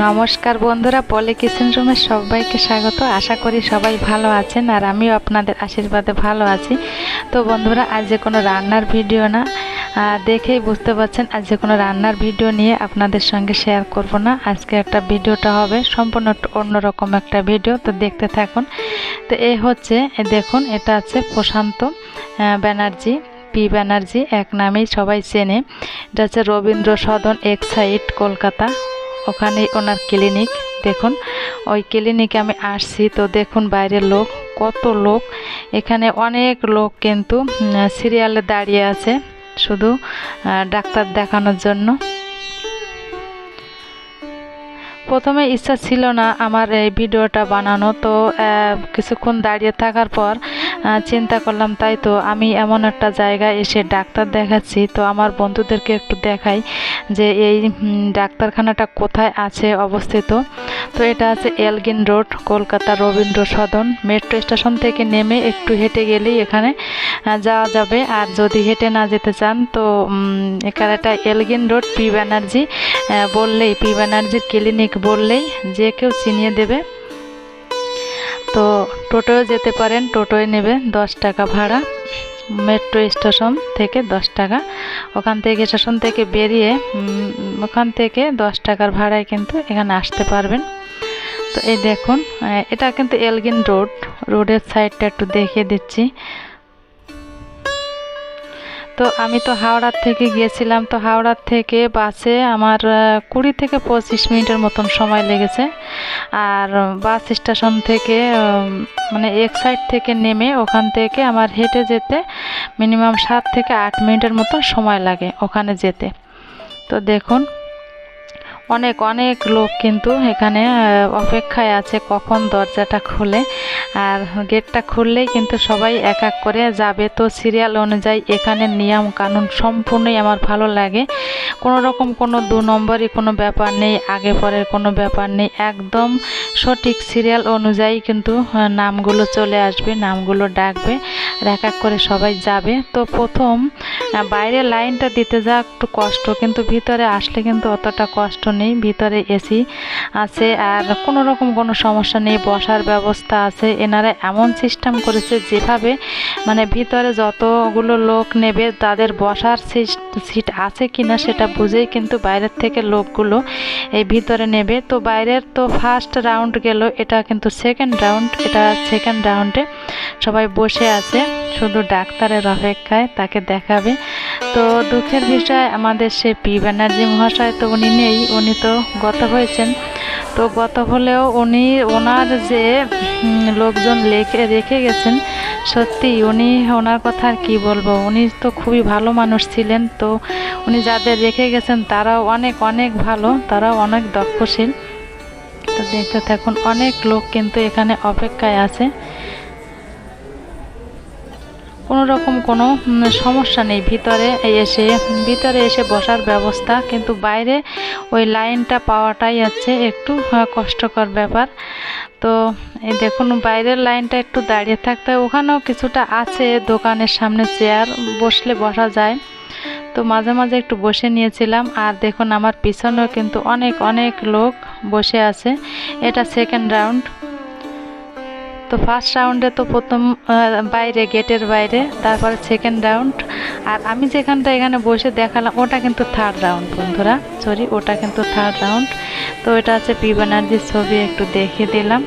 নমস্কার বন্ধুরা, পলি কিচেন রুমে সবাইকে স্বাগত। আশা করি সবাই ভালো আছেন আর আমিও আপনাদের আশীর্বাদে ভালো আছি। তো বন্ধুরা, আজ যে কোনো রান্নার ভিডিও না দেখেই বুঝতে পারছেন, আজ যে কোনো রান্নার ভিডিও নিয়ে আপনাদের সঙ্গে শেয়ার করব না। আজকে একটা ভিডিওটা হবে সম্পূর্ণ অন্যরকম একটা ভিডিও, তো দেখতে থাকুন। তো এ হচ্ছে দেখুন, এটা আছে প্রশান্ত ব্যানার্জি, পি ব্যানার্জি, এক নামেই সবাই চেনে। এটা হচ্ছে রবীন্দ্র সদন এক্সাইড কলকাতা। ওখানেই ওনার ক্লিনিক দেখুন। ওই ক্লিনিকে আমি আসছি তো দেখুন বাইরের লোক, কত লোক। এখানে অনেক লোক কিন্তু সিরিয়ালে দাঁড়িয়ে আছে শুধু ডাক্তার দেখানোর জন্য। প্রথমে ইচ্ছা ছিল না আমার এই ভিডিওটা বানানো, তো কিছুক্ষণ দাঁড়িয়ে থাকার পর চিন্তা করলাম, তাই তো আমি এমন একটা জায়গায় এসে ডাক্তার দেখাচ্ছি। তো আমার বন্ধুদেরকে একটু দেখাই যে এই ডাক্তারখানাটা কোথায় আছে অবস্থিত। তো এটা আছে Elgin road, Kolkata Rabindra Sadan metro station থেকে নেমে একটু হেঁটে গেলেই এখানে যাওয়া যাবে। আর যদি হেঁটে না যেতে চান, তো এখানে একটা এলগিন রোড, পি ব্যানার্জি বললেই, পি ব্যানার্জির ক্লিনিক বললেই যে কেউ চিনিয়ে দেবে। তো টোটোয় যেতে পারেন, টোটোয় নেবে দশ টাকা ভাড়া। মেট্রো স্টেশন থেকে দশ টাকা। ওখান থেকে স্টেশন থেকে বেরিয়ে ওখান থেকে দশ টাকার ভাড়ায় কিন্তু এখানে আসতে পারবেন। তো এই দেখুন এটা কিন্তু এলগিন রোড। রোডের সাইডটা একটু দেখিয়ে দিচ্ছি। তো আমি তো হাওড়ার থেকে গিয়েছিলাম। তো হাওড়ার থেকে বাসে আমার কুড়ি থেকে পঁচিশ মিনিটের মতন সময় লেগেছে। আর বাস স্টেশন থেকে মানে এক সাইড থেকে নেমে ওখান থেকে আমার হেঁটে যেতে মিনিমাম সাত থেকে আট মিনিটের মতন সময় লাগে ওখানে যেতে। তো দেখুন অনেক অনেক লোক কিন্তু এখানে অপেক্ষায় আছে কখন দরজাটা খুলে। আর গেটটা খুললেই কিন্তু সবাই এক এক করে যাবে। তো সিরিয়াল অনুযায়ী এখানে নিয়ম কানুন সম্পূর্ণই আমার ভালো লাগে। কোনো রকম কোনো দু নম্বরই কোনো ব্যাপার নেই, আগে পরের কোনো ব্যাপার নেই। একদম সঠিক সিরিয়াল অনুযায়ী কিন্তু নামগুলো চলে আসবে, নামগুলো ডাকবে আর এক এক করে সবাই যাবে। তো প্রথম বাইরে লাইনটা দিতে যা একটু কষ্ট, কিন্তু ভিতরে আসলে কিন্তু অতটা কষ্ট নেই, ভিতরে এসি আছে আর কোনো রকম কোনো সমস্যা নেই, বসার ব্যবস্থা আছে। এনারা এমন সিস্টেম করেছে যেভাবে মানে ভিতরে যতগুলো লোক নেবে তাদের বসার সিট আছে কিনা সেটা বুঝেই কিন্তু বাইরের থেকে লোকগুলো এই ভিতরে নেবে। তো বাইরের তো ফার্স্ট রাউন্ড গেল, এটা কিন্তু সেকেন্ড রাউন্ড এটা সেকেন্ড রাউন্ডে সবাই বসে আছে, শুধু ডাক্তারের অপেক্ষায় তাকে দেখাবে। তো দুঃখের বিষয়, আমাদের সে পি ব্যানার্জি মহাশয় তো উনি নেই উনি তো গত হয়েছেন। তো গত হলেও উনি, ওনার যে লোকজন লেখে, রেখে গেছেন, সত্যি উনি ওনার কথা আর কী বলব? উনি তো খুবই ভালো মানুষ ছিলেন। তো উনি যাদের রেখে গেছেন, তারাও অনেক অনেক ভালো, তারাও অনেক দক্ষশীল। তো দেখতে থাকুন, অনেক লোক কিন্তু এখানে অপেক্ষায় আছে। কোনো রকম কোনো সমস্যা নেই। ভিতরে এসে ভিতরে এসে বসার ব্যবস্থা, কিন্তু বাইরে ওই লাইনটা পাওয়াটাই হচ্ছে একটু কষ্টকর ব্যাপার। তো এই দেখুন, বাইরের লাইনটা একটু দাঁড়িয়ে থাকতে। ওখানেও কিছুটা আছে দোকানের সামনে চেয়ার, বসলে বসা যায়। তো মাঝে মাঝে একটু বসে নিয়েছিলাম। আর দেখুন, আমার পিছনেও কিন্তু অনেক অনেক লোক বসে আছে। এটা সেকেন্ড রাউন্ড তো ফার্স্ট রাউন্ডে তো প্রথম বাইরে গেটের বাইরে তারপরে সেকেন্ড রাউন্ড আর আমি যেখানটা এখানে বসে দেখালাম ওটা কিন্তু থার্ড রাউন্ড বন্ধুরা। সরি ওটা কিন্তু থার্ড রাউন্ড তো এটা আছে পি ব্যানার্জির ছবি একটু দেখিয়ে দিলাম।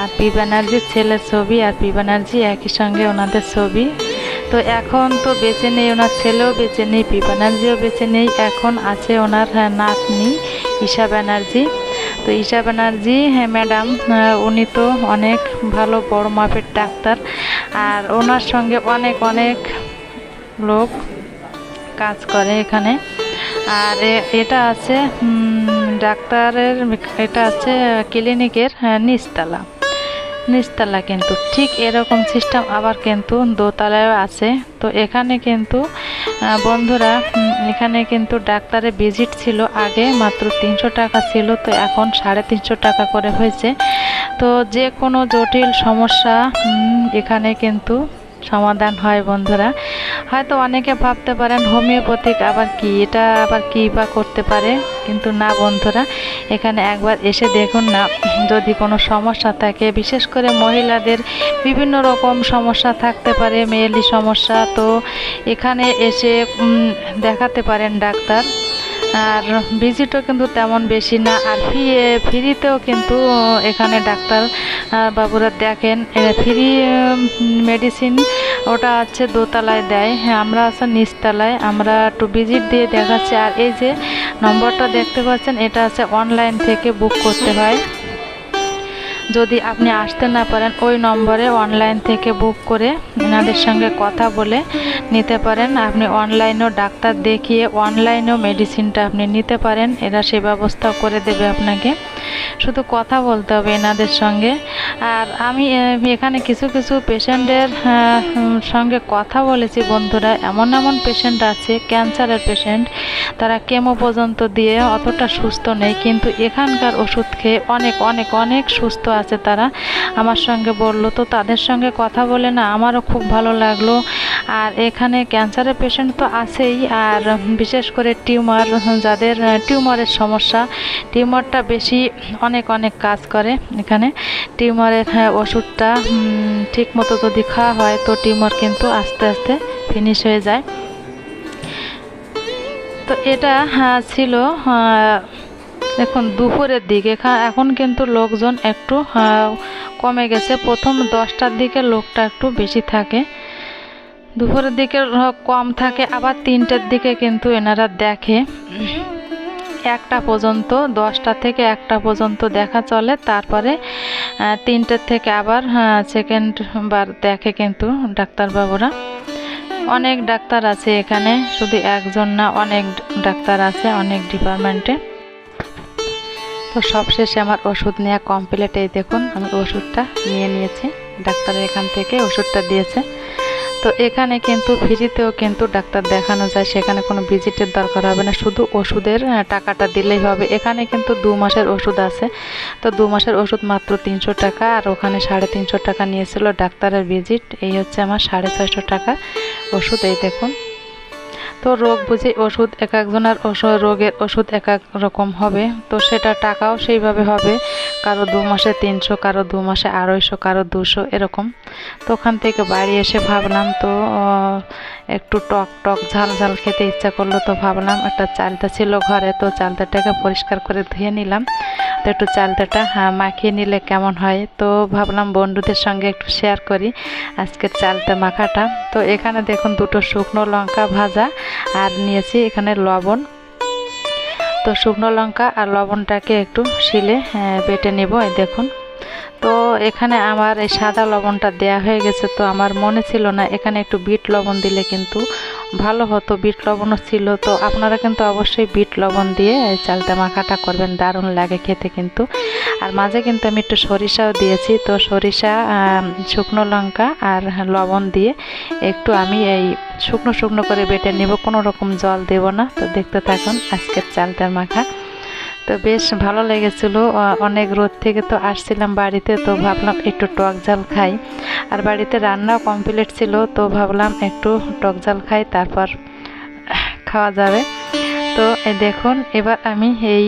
আর পি ব্যানার্জির ছেলের ছবি আর পি ব্যানার্জি একই সঙ্গে ওনাদের ছবি। তো এখন তো বেঁচে নেই ওনার ছেলেও বেঁচে নেই পি ব্যানার্জিও বেঁচে নেই। এখন আছে ওনার হ্যাঁ, নাতনি ঈশা ব্যানার্জি। তো ঈশা ব্যানার্জি হ্যাঁ ম্যাডাম উনি তো অনেক ভালো বড় মাপের ডাক্তার। আর ওনার সঙ্গে অনেক অনেক লোক কাজ করে এখানে। আর এটা আছে ডাক্তারের এটা আছে ক্লিনিকের হ্যাঁ, নিচতলা। নিচতলা কিন্তু। ঠিক এরকম সিস্টেম আবার কিন্তু দোতলায়ও আছে। তো এখানে কিন্তু বন্ধুরা এখানে কিন্তু ডাক্তারের ভিজিট ছিল আগে, মাত্র তিনশো টাকা ছিল, তো এখন সাড়ে তিনশো টাকা করে হয়েছে। তো যে কোনো জটিল সমস্যা এখানে কিন্তু সমাধান হয় বন্ধুরা। হয়তো অনেকে ভাবতে পারেন, হোমিওপ্যাথিক আবার কি? এটা আবার কি বা করতে পারে? কিন্তু না বন্ধুরা, এখানে একবার এসে দেখুন না, যদি কোনো সমস্যা থাকে, বিশেষ করে মহিলাদের বিভিন্ন রকম সমস্যা থাকতে পারে মেয়েলি সমস্যা। তো এখানে এসে দেখাতে পারেন ডাক্তার। আর ভিজিটও কিন্তু তেমন বেশি না। আর ফি ফ্রিতেও কিন্তু এখানে ডাক্তার বাবুরা দেখেন ফ্রি মেডিসিন ওটা আছে দোতলায় দেয়। হ্যাঁ আমরা আছে নিচতলায়, আমরা একটু ভিজিট দিয়ে দেখাচ্ছি। আর এই যে নম্বরটা দেখতে পাচ্ছেন, এটা আছে অনলাইন থেকে বুক করতে হয়। যদি আপনি আসতে না পারেন, ওই নম্বরে অনলাইন থেকে বুক করে এনাদের সঙ্গে কথা বলে নিতে পারেন। আপনি অনলাইনেও ডাক্তার দেখিয়ে অনলাইনেও মেডিসিনটা আপনি নিতে পারেন। এরা সে ব্যবস্থা করে দেবে আপনাকে। শুধু কথা বলতে হবে এনাদের সঙ্গে। আর আমি এখানে কিছু কিছু পেশেন্টের সঙ্গে কথা বলেছি বন্ধুরা। এমন এমন পেশেন্ট আছে, ক্যান্সারের পেশেন্ট। তারা কেমো পর্যন্ত দিয়ে অতটা সুস্থ নেই। কিন্তু এখানকার ওষুধ খেয়ে অনেক অনেক অনেক সুস্থ আছে তারা। আমার সঙ্গে বলল তো তাদের সঙ্গে কথা বলে না আমারও খুব ভালো লাগল। আর এখানে ক্যান্সারের পেশেন্ট তো আছেই আর বিশেষ করে টিউমার যাদের টিউমারের সমস্যা টিউমারটা বেশি অনেক অনেক কাজ করে এখানে। টিউমারের হ্যাঁ, ওষুধটা ঠিক মতো যদি খাওয়া হয় তো টিউমার কিন্তু আস্তে আস্তে ফিনিশ হয়ে যায়। তো এটা হ্যাঁ, ছিল দেখুন, দুপুরের দিকে এখন কিন্তু লোকজন একটু কমে গেছে। প্রথম দশটার দিকে লোকটা একটু বেশি থাকে। দুপুরের দিকে কম থাকে, আবার তিনটের দিকে কিন্তু এনারা দেখে। একটা পর্যন্ত, দশটা থেকে একটা পর্যন্ত দেখা চলে। তারপরে তিনটের থেকে আবার সেকেন্ড বার দেখে কিন্তু ডাক্তারবাবুরা। অনেক ডাক্তার আছে এখানে, শুধু একজন না, অনেক ডাক্তার আছে, অনেক ডিপার্টমেন্টে তো সবশেষে আমার ওষুধ নেওয়া কমপ্লিট এই দেখুন, আমি ওষুধটা নিয়ে নিয়েছি। ডাক্তার এখান থেকে ওষুধটা দিয়েছে। তো এখানে কিন্তু ফ্রিতেও কিন্তু ডাক্তার দেখানো যায়, সেখানে কোনো ভিজিটের দরকার হবে না, শুধু ওষুধের টাকাটা দিলেই হবে। এখানে কিন্তু দু মাসের ওষুধ আছে। তো দু মাসের ওষুধ মাত্র তিনশো টাকা, আর ওখানে সাড়ে তিনশো টাকা নিয়েছিল ডাক্তারের ভিজিট এই হচ্ছে আমার সাড়ে ছয়শো টাকা ওষুধ, এই দেখুন। তো রোগ বুঝে ওষুধ এক একজনের রোগের ওষুধ এক এক রকম হবে। তো সেটা টাকাও সেইভাবে হবে। কারও দু মাসে তিনশো, কারও দু মাসে আড়াইশো, কারও দুশো, এরকম। তো ওখান থেকে বাড়ি এসে ভাবলাম তো একটু টক টক ঝাল ঝাল খেতে ইচ্ছা করল তো ভাবলাম একটা চালতা ছিল ঘরে, তো চালতাটাকে পরিষ্কার করে ধুয়ে নিলাম। তো একটু চালতাটা হ্যাঁ, মাখিয়ে নিলে কেমন হয়? তো ভাবলাম বন্ধুদের সঙ্গে একটু শেয়ার করি আজকের চালতা মাখাটা। তো এখানে দেখুন দুটো শুকনো লঙ্কা ভাজা আর নিয়েছি এখানে লবণ। তো শুকনো লঙ্কা আর লবণটাকে একটু শিলে বেটে নেব এই দেখুন। তো এখানে আমার এই সাদা লবণটা দেয়া হয়ে গেছে তো আমার মনে ছিল না এখানে একটু বিট লবণ দিলে কিন্তু ভালো হতো, বিট লবণও ছিল, তো আপনারা কিন্তু অবশ্যই বিট লবণ দিয়ে এই চালটা মাখাটা করবেন, দারুণ লাগে খেতে কিন্তু। আর মাঝে কিন্তু আমি একটু সরিষাও দিয়েছি, তো সরিষা শুকনো লঙ্কা আর লবণ দিয়ে একটু আমি এই শুকনো শুকনো করে বেটে নেব, কোনো রকম জল দেব না, তো দেখতে থাকুন আজকের চালটার মাখা। তো বেশ ভালো লেগেছিলো। অনেক রোদ থেকে তো আসছিলাম বাড়িতে, তো ভাবলাম একটু টক ঝাল খাই। আর বাড়িতে রান্নাও কমপ্লিট ছিল, তো ভাবলাম একটু টক ঝাল খাই, তারপর খাওয়া যাবে। তো দেখুন, এবার আমি এই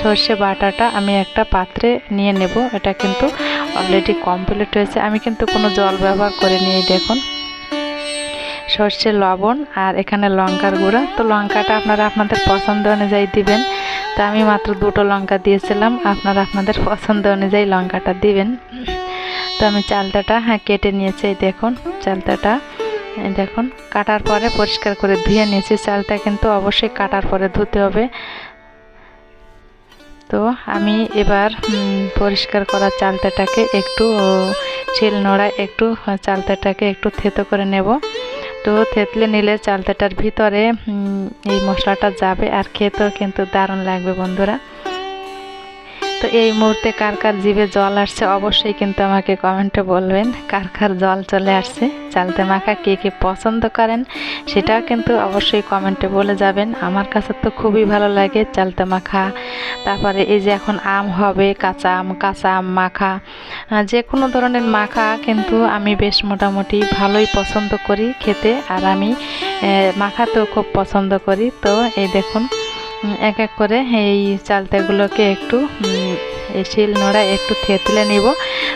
সর্ষে বাটাটা আমি একটা পাত্রে নিয়ে নেব। এটা কিন্তু অলরেডি কমপ্লিট হয়েছে। আমি কিন্তু কোনো জল ব্যবহার করে নিয়ে দেখুন। সর্ষে লবণ আর এখানে লঙ্কার গুঁড়া। তো লঙ্কাটা আপনারা আপনাদের পছন্দ অনুযায়ী দিবেন। তো আমি মাত্র দুটো লঙ্কা দিয়েছিলাম। আপনারা আপনাদের পছন্দ অনুযায়ী লঙ্কাটা দিবেন। তো আমি চালটাটা হ্যাঁ কেটে নিয়েছি, এই দেখুন চালতাটা এই দেখুন, কাটার পরে পরিষ্কার করে ধুয়ে নিয়েছি। চালটা কিন্তু অবশ্যই কাটার পরে ধুতে হবে। তো আমি এবার পরিষ্কার করা চালতাটাকে একটু শিল নোড়ায় একটু চালতাটাকে একটু থেতো করে নেব। তো থেতলে নিলে চালতাটার ভিতরে এই মশলাটা যাবে আর খেতেও কিন্তু দারুণ লাগবে বন্ধুরা। তো এই মুহূর্তে কার কার জিভে জল আসছে অবশ্যই কিন্তু আমাকে কমেন্টে বলবেন। কার কার জল চলে আসছে, চালতে মাখা কে কে পছন্দ করেন, সেটাও কিন্তু অবশ্যই কমেন্টে বলে যাবেন। আমার কাছে তো খুবই ভালো লাগে চালতে মাখা। তারপরে এই যে এখন আম হবে, কাঁচা আম কাঁচা আম মাখা। যে কোনো ধরনের মাখা কিন্তু আমি বেশ মোটামুটি ভালোই পছন্দ করি খেতে। আর আমি মাখাতেও খুব পছন্দ করি। তো এই দেখুন এক এক করে এই চালতাগুলোকে একটু শিল নোড়া একটু থেতলে নিব।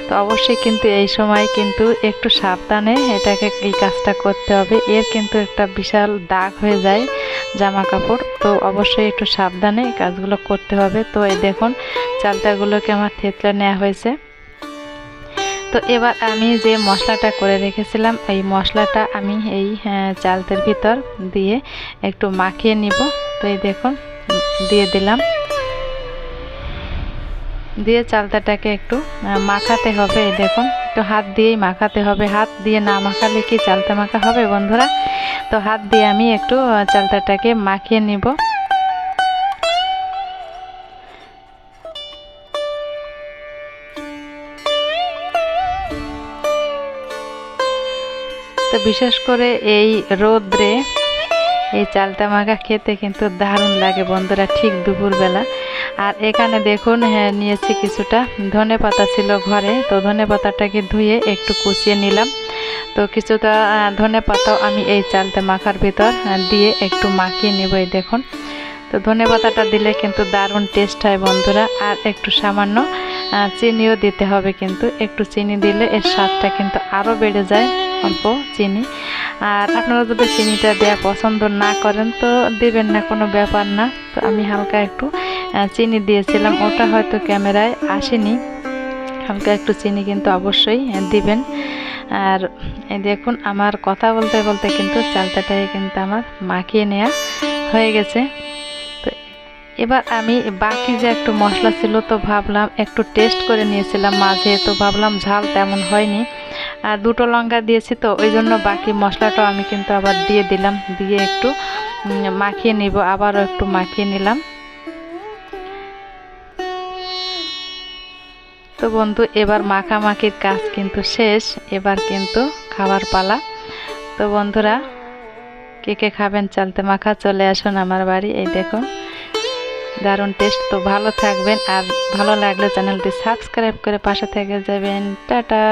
তো অবশ্যই কিন্তু এই সময় কিন্তু একটু সাবধানে এটাকে এই কাজটা করতে হবে। এর কিন্তু একটা বিশাল দাগ হয়ে যায় জামা কাপড় তো অবশ্যই একটু সাবধানে কাজগুলো করতে হবে। তো এই দেখুন, চালতাগুলোকে আমার থেতলে নেওয়া হয়েছে। তো এবার আমি যে মশলাটা করে রেখেছিলাম, এই মশলাটা আমি এই চালতের ভিতর দিয়ে একটু মাখিয়ে নিব। তো এই দেখুন দিয়ে দিলাম। দিয়ে চালতাটাকে একটু মাখাতে হবে দেখুন। একটু হাত দিয়েই মাখাতে হবে। হাত দিয়ে না মাখালে কি চালতা মাখা হবে বন্ধুরা? তো হাত দিয়ে আমি একটু চালতাটাকে মাখিয়ে নিব। তো বিশেষ করে এই রোদ্রে এই চালতা মাখা খেতে কিন্তু দারুণ লাগে বন্ধুরা, ঠিক দুপুরবেলা। আর এখানে দেখুন হ্যাঁ নিয়েছি কিছুটা ধনে পাতা ছিল ঘরে, তো ধনে পাতাটাকে ধুয়ে একটু কুচিয়ে নিলাম। তো কিছুটা ধনে পাতাও আমি এই চালতে মাখার ভিতর দিয়ে একটু মাখিয়ে নেব এই দেখুন। তো ধনে পাতাটা দিলে কিন্তু দারুণ টেস্ট হয় বন্ধুরা, আর একটু সামান্য চিনিও দিতে হবে কিন্তু, একটু চিনি দিলে এর স্বাদটা কিন্তু আরও বেড়ে যায়। অল্প চিনি। আর আপনারা যদি চিনিটা দেওয়া পছন্দ না করেন, তো দেবেন না, কোনো ব্যাপার না। তো আমি হালকা একটু চিনি দিয়েছিলাম। ওটা হয়তো ক্যামেরায় আসেনি। হালকা একটু চিনি কিন্তু অবশ্যই দিবেন। আর দেখুন, আমার কথা বলতে বলতে কিন্তু চালতাটাই কিন্তু আমার মাখিয়ে নেওয়া হয়ে গেছে। তো এবার আমি বাকি যে একটু মশলা ছিল তো ভাবলাম, একটু টেস্ট করে নিয়েছিলাম। মাঝে তো ভাবলাম ঝাল তেমন হয়নি। দুটো লঙ্কা দিয়েছি তো, ওই জন্য বাকি মশলাটাও আমি কিন্তু আবার দিয়ে দিলাম, দিয়ে একটু মাখিয়ে নিব, আবারও একটু মাখিয়ে নিলাম। তো বন্ধু, এবার মাখামাখির কাজ কিন্তু শেষ, এবার কিন্তু খাবার পালা। তো বন্ধুরা, কে কে খাবেন চালতে মাখা, চলে আসুন আমার বাড়ি, এই দেখুন দারুণ টেস্ট, তো ভালো থাকবেন, আর ভালো লাগলে চ্যানেলটি সাবস্ক্রাইব করে পাশে থেকে যাবেন। টাটা!